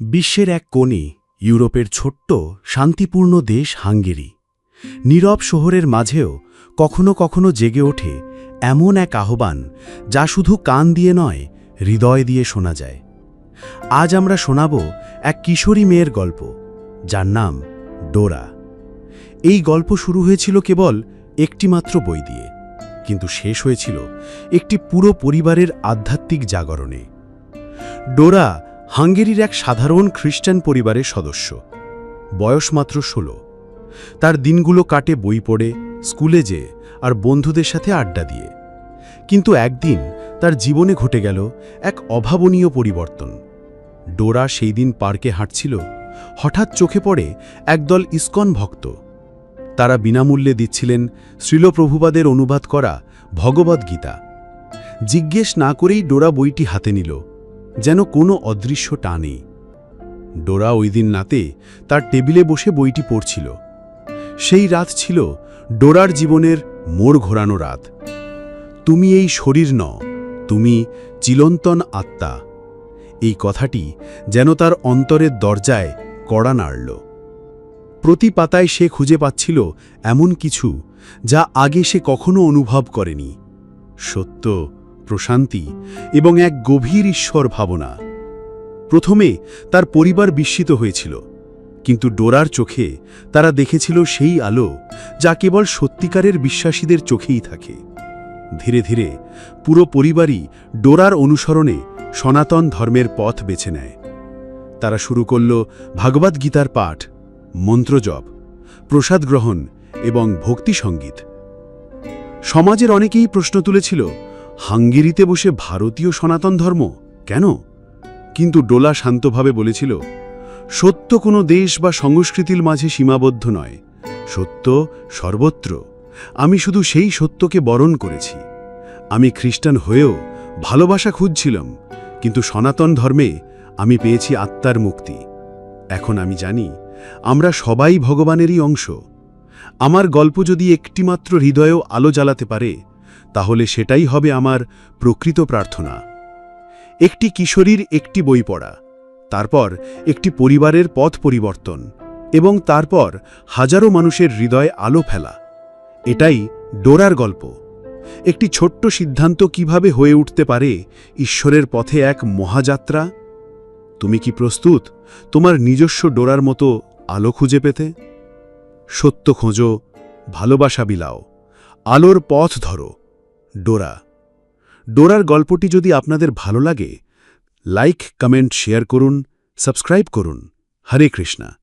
বিশ্বের এক কোণে ইউরোপের ছোট্ট, শান্তিপূর্ণ দেশ হাঙ্গেরি। নীরব শহরের মাঝেও কখনো কখনো জেগে ওঠে এমন এক আহ্বান যা শুধু কান দিয়ে নয়, হৃদয় দিয়ে শোনা যায়। আজ আমরা শোনাব এক কিশোরী মেয়ের গল্প, যার নাম ডোরা। এই গল্প শুরু হয়েছিল কেবল একটিমাত্র বই দিয়ে, কিন্তু শেষ হয়েছিল একটি পুরো পরিবারের আধ্যাত্মিক জাগরণে। ডোরা হাঙ্গেরির এক সাধারণ খ্রিস্টান পরিবারের সদস্য। বয়স মাত্র ষোলো। তার দিনগুলো কাটে, বই পড়ে, স্কুলে যেয়ে আর বন্ধুদের সাথে আড্ডা দিয়ে। কিন্তু একদিন তার জীবনে ঘটে গেল এক অভাবনীয় পরিবর্তন। ডোরা সেই দিন পার্কে হাঁটছিল, হঠাৎ চোখে পড়ে একদল ইস্কন ভক্ত। তারা বিনামূল্যে দিচ্ছিলেন শ্রীলপ্রভুবাদের অনুবাদ করা ভগবদ্গীতা। জিজ্ঞেস না করেই ডোরা বইটি হাতে নিল। যেন কোনো অদৃশ্য টানে। ডোরা ওই দিন নাতে তার টেবিলে বসে বইটি পড়ছিল। সেই রাত ছিল ডোরার জীবনের মোড় ঘোরানো রাত। তুমি এই শরীর ন তুমি চিলন্তন আত্মা। এই কথাটি যেন তার অন্তরের দরজায় কড়া নাড়ল। প্রতি পাতায় সে খুঁজে পাচ্ছিল এমন কিছু যা আগে সে কখনো অনুভব করেনি। সত্য প্রশান্তি এবং এক গভীর ঈশ্বর ভাবনা। প্রথমে তার পরিবার বিস্মিত হয়েছিল, কিন্তু ডোরার চোখে তারা দেখেছিল সেই আলো যা কেবল সত্যিকারের বিশ্বাসীদের চোখেই থাকে। ধীরে ধীরে পুরো পরিবারই ডোরার অনুসরণে সনাতন ধর্মের পথ বেছে নেয়। তারা শুরু করল ভাগবদ্গীতার পাঠ মন্ত্রজপ প্রসাদ গ্রহণ এবং ভক্তি সংগীত। সমাজের অনেকেই প্রশ্ন তুলেছিল হাঙ্গেরিতে বসে ভারতীয় সনাতন ধর্ম? কেন? কিন্তু ডোলা শান্তভাবে বলেছিল, সত্য কোনো দেশ বা সংস্কৃতির মাঝে সীমাবদ্ধ নয়। সত্য সর্বত্র। আমি শুধু সেই সত্যকে বরণ করেছি। আমি খ্রিস্টান হয়েও ভালোবাসা খুঁজছিলাম, কিন্তু সনাতন ধর্মে আমি পেয়েছি আত্মার মুক্তি। এখন আমি জানি, আমরা সবাই ভগবানেরই অংশ। আমার গল্প যদি একটিমাত্র হৃদয়েও আলো জ্বালাতে পারে তাহলে সেটাই হবে আমার প্রকৃত প্রার্থনা। একটি কিশোরীর একটি বই পড়া, তারপর একটি পরিবারের পথ পরিবর্তন, এবং তারপর হাজারো মানুষের হৃদয়ে আলো ফেলা। এটাই ডোরার গল্প। একটি ছোট্ট সিদ্ধান্ত কীভাবে হয়ে উঠতে পারে ঈশ্বরের পথে এক মহাযাত্রা? তুমি কি প্রস্তুত তোমার নিজস্ব ডোরার মতো আলো খুঁজে পেতে? সত্য খোঁজো, ভালোবাসা বিলাও, আলোর পথ ধরো। ডোরা। ডোরার গল্পটি যদি আপনাদের ভালো লাগে, লাইক, কমেন্ট, শেয়ার করুন, সাবস্ক্রাইব করুন। হরে কৃষ্ণা।